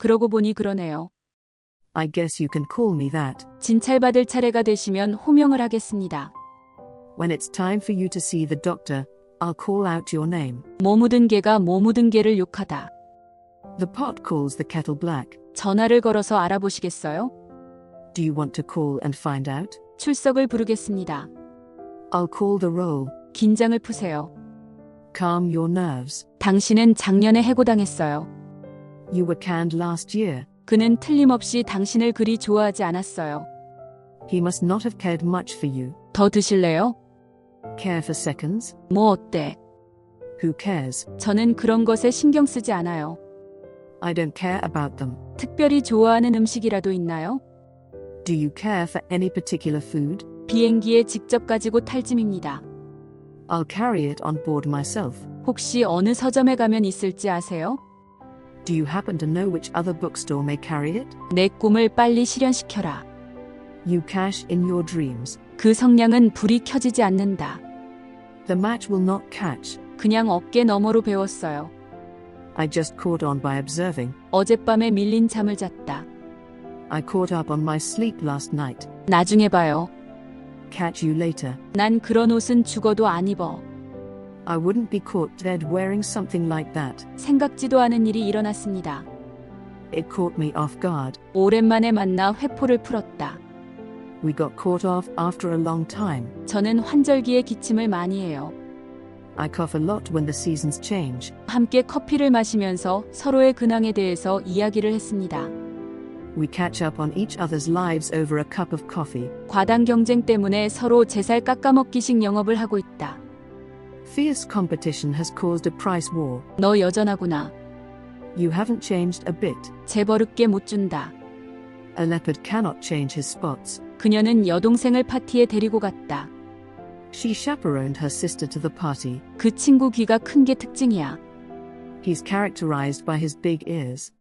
그러고 보니 그러네요. I guess you can call me that. 진찰받을 차례가 되시면 호명을 하겠습니다. When it's time for you to see the doctor, I'll call out your name. 모 묻은 개가 모 묻은 개를 욕하다. The pot calls the kettle black. 전화를 걸어서 알아보시겠어요? Do you want to call and find out? 출석을 부르겠습니다. I'll call the roll. 긴장을 푸세요. Calm your nerves. 당신은 작년에 해고당했어요. You were canned last year. 그는 틀림없이 당신을 그리 좋아하지 않았어요. He must not have cared much for you. 더 드실래요? Care for seconds? 뭐 어때? Who cares? 저는 그런 것에 신경 쓰지 않아요. I don't care about them. 특별히 좋아하는 음식이라도 있나요? Do you care for any particular food? 비행기에 직접 가지고 탈 짐입니다. I'll carry it on board myself. 혹시 어느 서점에 가면 있을지 아세요? Do you happen to know which other bookstore may carry it? 내 꿈을 빨리 실현시켜라. You cash in your dreams. 그 성냥은 불이 켜지지 않는다. The match will not catch. 그냥 어깨 너머로 배웠어요. I just caught on by observing. 어젯밤에 밀린 잠을 잤다. I caught up on my sleep last night. 나중에 봐요. Catch you later. 난 그런 옷은 죽어도 안 입어. I wouldn't be caught dead wearing something like that. 생각지도 않은 일이 일어났습니다. It caught me off guard. 오랜만에 만나 회포를 풀었다. We got caught off after a long time. 저는 환절기에 기침을 많이 해요. I cough a lot when the seasons change. 함께 커피를 마시면서 서로의 근황에 대해서 이야기를 했습니다. We catch up on each other's lives over a cup of coffee. 과당 경쟁 때문에 서로 제살 깎아먹기식 영업을 하고 있다. Fierce competition has caused a price war. 너 여전하구나. You haven't changed a bit. 재버릇게 못 준다. A leopard cannot change his spots. 그녀는 여동생을 파티에 데리고 갔다. She chaperoned her sister to the party. 그 친구 귀가 큰 게 특징이야. He's characterized by his big ears.